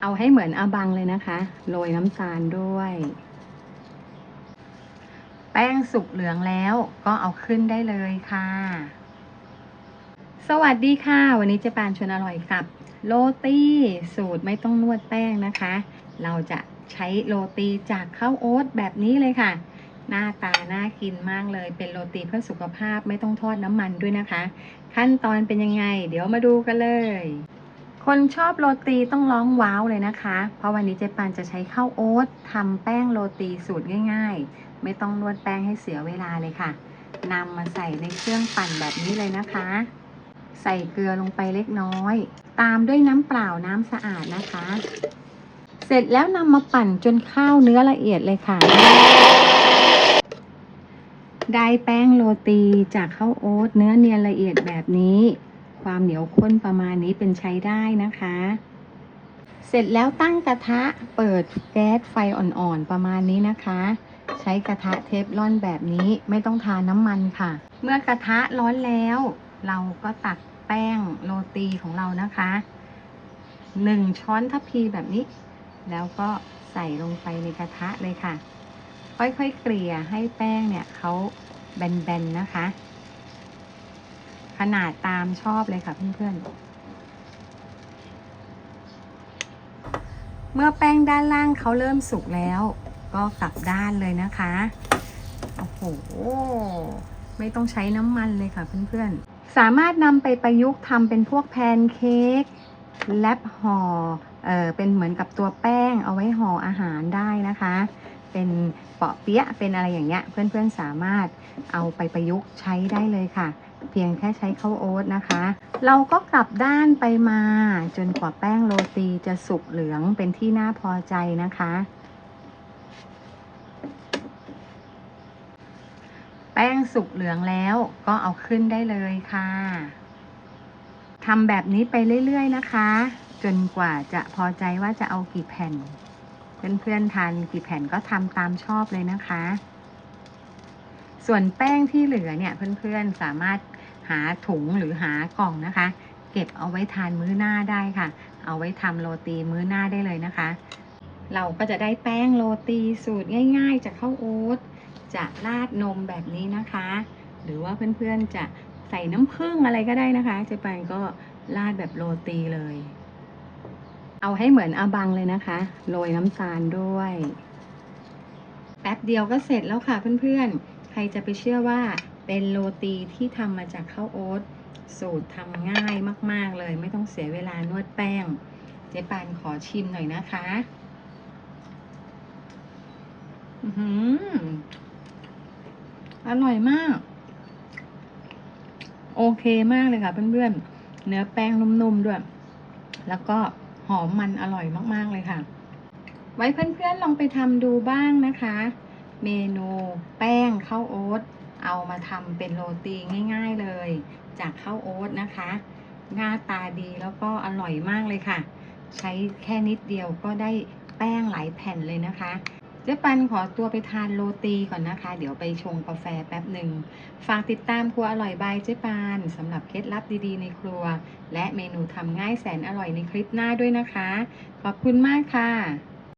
เอาให้เหมือนอาบังเลยนะคะ โรยน้ำตาลด้วย แป้งสุกเหลืองแล้วก็เอาขึ้นได้เลยค่ะ สวัสดีค่ะ วันนี้เจะปานชวนอร่อยกับ โรตีสูตรไม่ต้องนวดแป้งนะคะ เราจะใช้โรตีจากข้าวโอ๊ตแบบนี้เลยค่ะ หน้าตาน่ากินมากเลย เป็นโรตีเพื่อสุขภาพไม่ต้องทอดน้ำมันด้วยนะคะ ขั้นตอนเป็นยังไง เดี๋ยวมาดูกันเลย คนชอบโรตีต้องร้องว้าวเลยนะคะ เพราะวันนี้เจ๊ปานจะใช้ข้าวโอ๊ตทำแป้งโรตีสูตรง่ายๆ ไม่ต้องนวดแป้งให้เสียเวลาเลยค่ะนำมาใส่ในเครื่องปั่นแบบนี้เลยนะคะ ใส่เกลือลงไปเล็กน้อย ตามด้วยน้ำเปล่าน้ำสะอาดนะคะ เสร็จแล้วนำมาปั่นจนข้าวเนื้อละเอียดเลยค่ะ ได้แป้งโรตีจากข้าวโอ๊ตเนื้อเนียนละเอียดแบบนี้ ความเหนียวข้นประมาณนี้เป็นใช้ได้นะคะ เสร็จแล้วตั้งกระทะเปิดแก๊สไฟอ่อนๆประมาณนี้นะคะ ใช้กระทะเทฟลอนแบบนี้ไม่ต้องทาน้ำมันค่ะ เมื่อกระทะร้อนแล้ว เราก็ตักแป้งโรตีของเรานะคะหนึ่งช้อนทัพพีแบบนี้ แล้วก็ใส่ลงไปในกระทะเลยค่ะ ค่อยๆเกลี่ยให้แป้งเนี่ยเขาแบนๆนะคะ ขนาดตามชอบเลยค่ะเพื่อนๆ เมื่อแป้งด้านล่างเขาเริ่มสุกแล้ว ก็กลับด้านเลยนะคะ โอ้โห ไม่ต้องใช้น้ำมันเลยค่ะเพื่อนๆ สามารถนำไปประยุกต์ทำเป็นพวกแพนเค้กแลบห่อเออเป็นเหมือนกับตัวแป้งเอาไว้ห่ออาหารได้นะคะ เป็นเปาะเปี๊ยะเป็นอะไรอย่างเงี้ยเพื่อนๆสามารถเอาไปประยุกต์ใช้ได้เลยค่ะ เพียงแค่ใช้ข้าวโอ๊ตนะคะ เราก็กลับด้านไปมา จนกว่าแป้งโรตีจะสุกเหลืองเป็นที่น่าพอใจนะคะ แป้งสุกเหลืองแล้วก็เอาขึ้นได้เลยค่ะทำแบบนี้ไปเรื่อยๆนะคะ จนกว่าจะพอใจว่าจะเอากี่แผ่น เพื่อนๆทานกี่แผ่นก็ทำตามชอบเลยนะคะ ส่วนแป้งที่เหลือเนี่ยเพื่อนๆสามารถหาถุงหรือหากล่องนะคะ เก็บเอาไว้ทานมื้อหน้าได้ค่ะ เอาไว้ทำโรตีมื้อหน้าได้เลยนะคะ เราก็จะได้แป้งโรตีสูตรง่าย ๆ จากข้าวโอ๊ตจะราดนมแบบนี้นะคะ หรือว่าเพื่อนๆจะใส่น้ำผึ้งอะไรก็ได้นะคะเจ๊ปนก็ราดแบบโรตีเลย เอาให้เหมือนอาบังเลยนะคะ โรยน้ำตาลด้วย แป๊บเดียวก็เสร็จแล้วค่ะเพื่อนๆ ใครจะไปเชื่อว่าเป็นโรตีที่ทำมาจากข้าวโอ๊ตสูตรทำง่ายมากๆเลย ไม่ต้องเสียเวลานวดแป้ง เจ๊ปานขอชิมหน่อยนะคะ อืออร่อยมาก โอเคมากเลยค่ะเพื่อนๆ เนื้อแป้งนุ่มๆด้วย แล้วก็ หอมมันอร่อยมากๆเลยค่ะ ไว้เพื่อนๆลองไปทำดูบ้างนะคะ เมนูแป้งข้าวโอ๊ตเอามาทำเป็นโรตีง่าย ๆเลย จากข้าวโอ๊ตนะคะ หน้าตาดีแล้วก็อร่อยมากเลยค่ะ ใช้แค่นิดเดียวก็ได้แป้งหลายแผ่นเลยนะคะ เจ๊ปันขอตัวไปทานโรตีก่อนนะคะ เดี๋ยวไปชงกาแฟแป๊บหนึ่ง ฝากติดตามครัวอร่อยบายเจ๊ปันสำหรับเคล็ดลับดีๆในครัว และเมนูทำง่ายแสนอร่อยในคลิปหน้าด้วยนะคะ ขอบคุณมากค่ะ